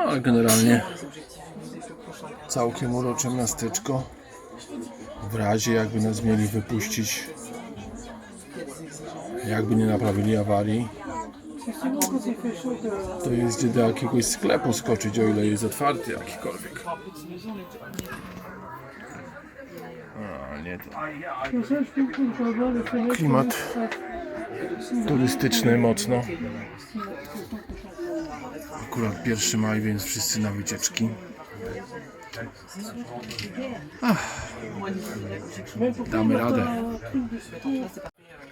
ale generalnie całkiem urocze miasteczko. W razie jakby nas mieli wypuścić, jakby nie naprawili awarii, to jest gdzie do jakiegoś sklepu skoczyć, o ile jest otwarty jakikolwiek. Nie to. Klimat turystyczny mocno. Akurat 1 maj, więc wszyscy na wycieczki. Ach, damy radę.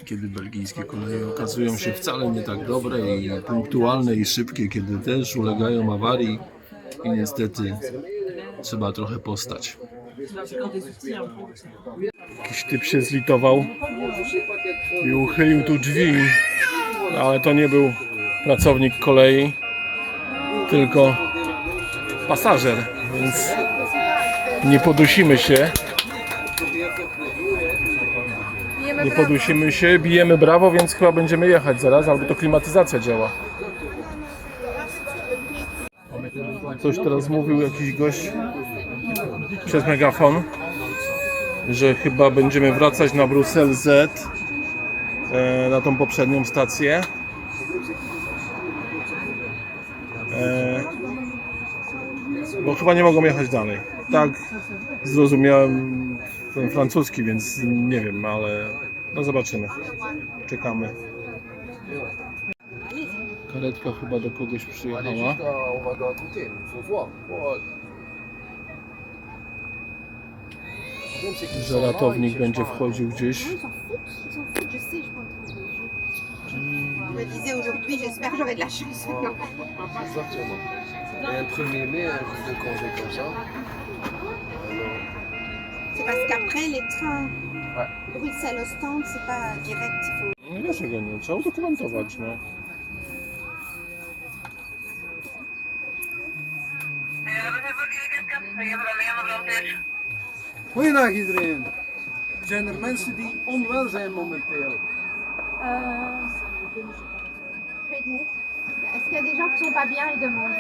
Kiedy belgijskie koleje okazują się wcale nie tak dobre i punktualne i szybkie, kiedy też ulegają awarii i niestety trzeba trochę postać. Jakiś typ się zlitował i uchylił tu drzwi, ale to nie był pracownik kolei, tylko pasażer, więc nie podusimy się. Nie podusimy się, bijemy brawo, więc chyba będziemy jechać zaraz, albo to klimatyzacja działa. Coś teraz mówił jakiś gość przez megafon, że chyba będziemy wracać na Brusel Z e, na tą poprzednią stację. Bo chyba nie mogą jechać dalej. Tak, zrozumiałem ten francuski, więc nie wiem, ale no zobaczymy. Czekamy. Karetka chyba do kogoś przyjechała. Że ratownik będzie wchodził gdzieś. Ils Et un 1er mai, hein, un jour de congé comme ça. C'est parce qu'après, les trains ouais. Bruxelles-Ostende, c'est pas direct. Il faut... Est-ce qu'il y a des gens qui sont pas bien, ils demandent.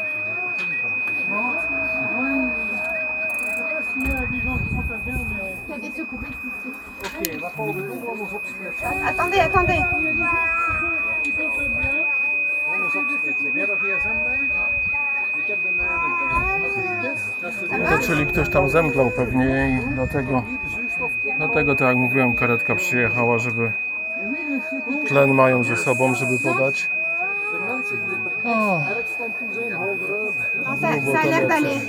Attendez, attendez. De To czyli ktoś tam zemdlał pewnie i dlatego, dlatego tak jak mówiłem, karetka przyjechała, żeby tlen mają ze sobą, żeby podać. De mensen die er O, ergst aan toe zijn, hoger up. Non, ça, ça a l'air d'aller.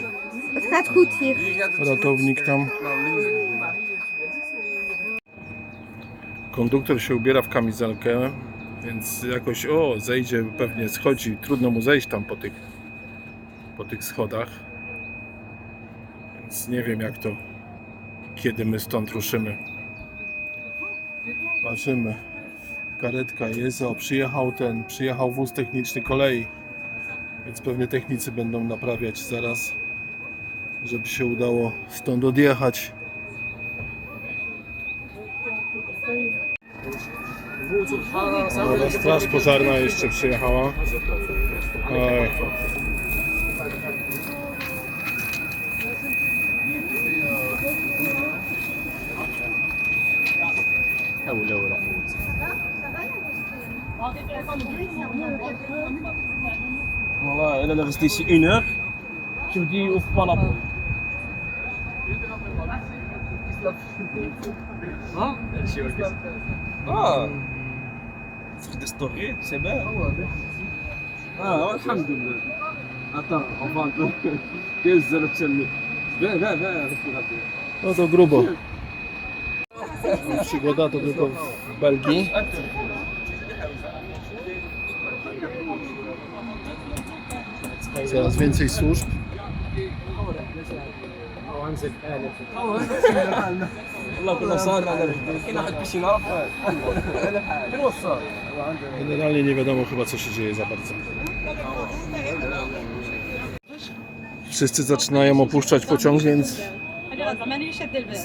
Het gaat goed hier. ratownik tam. Konduktor się ubiera w kamizelkę, więc jakoś o, zejdzie, pewnie schodzi. Trudno mu zejść tam po tych, po tych schodach. Więc nie wiem jak to, kiedy my stąd ruszymy. Patrzymy. Karetka jest, o, przyjechał ten, przyjechał wóz techniczny kolei. Więc pewnie technicy będą naprawiać zaraz żeby się udało stąd odjechać. Dobra, straż pożarna jeszcze przyjechała. والله الا لابس دي سي اون اور تبدي اوف بالابو ها هادشي وركز آه تفقد ستوري شباب آه الحمد لله اتار اوفان كيز زلت تسلم با با با هذا جروبو Przygoda to tylko w Belgii. Zaraz więcej służb. والله كنا صار على رجلي كاين واحد بيسين عرف فين وصل Generalnie nie wiadomo chyba co się dzieje za bardzo. Wszyscy zaczynają opuszczać pociąg, więc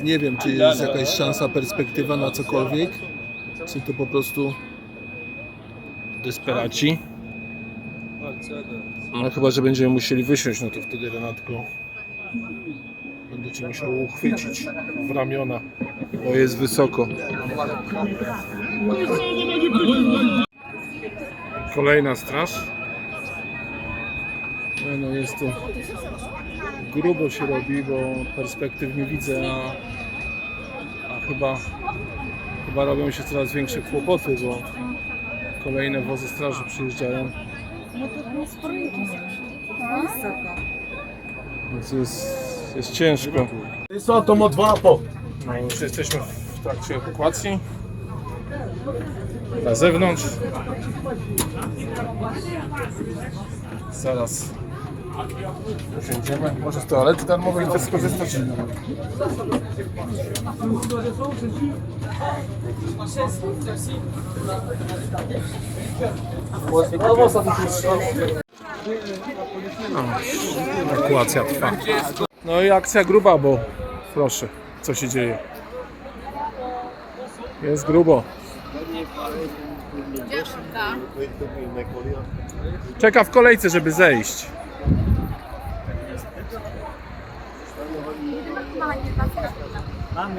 nie wiem czy jest jakaś szansa, perspektywa na cokolwiek. Czy to po prostu desperaci. No chyba, że będziemy musieli wysiąść, no to wtedy Renatko będziecie musiał uchwycić w ramiona, bo jest wysoko. Kolejna straż. No, no jest to grubo się robi, bo perspektyw nie widzę, a, a chyba, chyba robią się coraz większe kłopoty, bo kolejne wozy straży przyjeżdżają. Więc jest, jest ciężko. Co to ma dwa po? No, już jesteśmy w trakcie ewakuacji. Na zewnątrz. Zaraz usiądziemy. Może z toalety darmowej też skorzystać. No, ewakuacja trwa. No i akcja gruba, bo proszę, co się dzieje. Jest grubo. Czeka w kolejce, żeby zejść.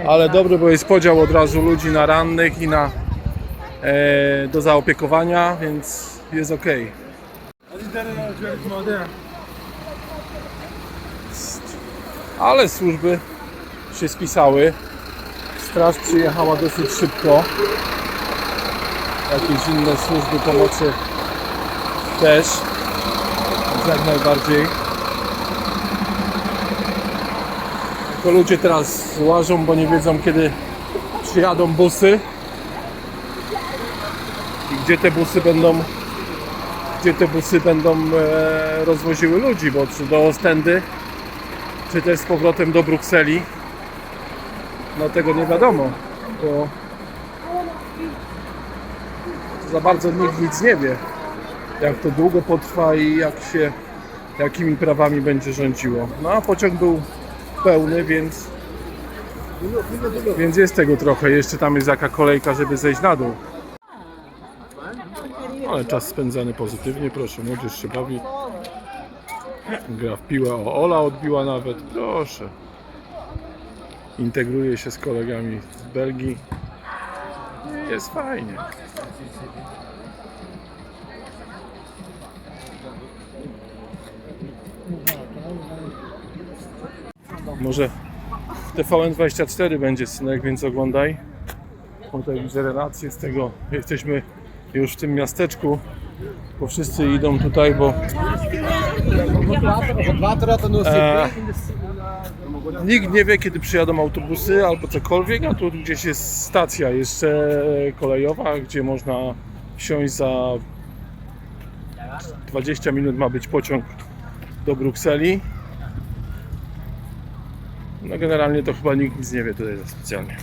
Ale dobry, bo jest podział od razu ludzi na rannych i na e, do zaopiekowania, więc jest ok. Ale służby się spisały. Straż przyjechała dosyć szybko. Jakieś inne służby pomocy też. Jak najbardziej. Tylko ludzie teraz łażą, bo nie wiedzą kiedy przyjadą busy. I gdzie te busy będą gdzie te busy będą e, rozwoziły ludzi, bo czy do Ostendy, czy też z powrotem do Brukseli, no tego nie wiadomo, bo za bardzo nikt nic nie wie, jak to długo potrwa i jak się, jakimi prawami będzie rządziło. No a pociąg był pełny, więc więc jest tego trochę. Jeszcze tam jest jaka kolejka, żeby zejść na dół. Ale czas spędzany pozytywnie, proszę, młodzież się bawi. Gra w piłę, o Ola odbiła nawet, proszę. Integruje się z kolegami z Belgii. Jest fajnie. Może w TVN24 będzie synek, więc oglądaj. Tutaj widzę relacje z tego. Jesteśmy już w tym miasteczku, bo wszyscy idą tutaj, bo e, nikt nie wie, kiedy przyjadą autobusy albo cokolwiek, a tu gdzieś jest stacja jeszcze kolejowa, gdzie można wsiąść za 20 minut ma być pociąg do Brukseli. No generalnie to chyba nikt nic nie wie tutaj za specjalnie.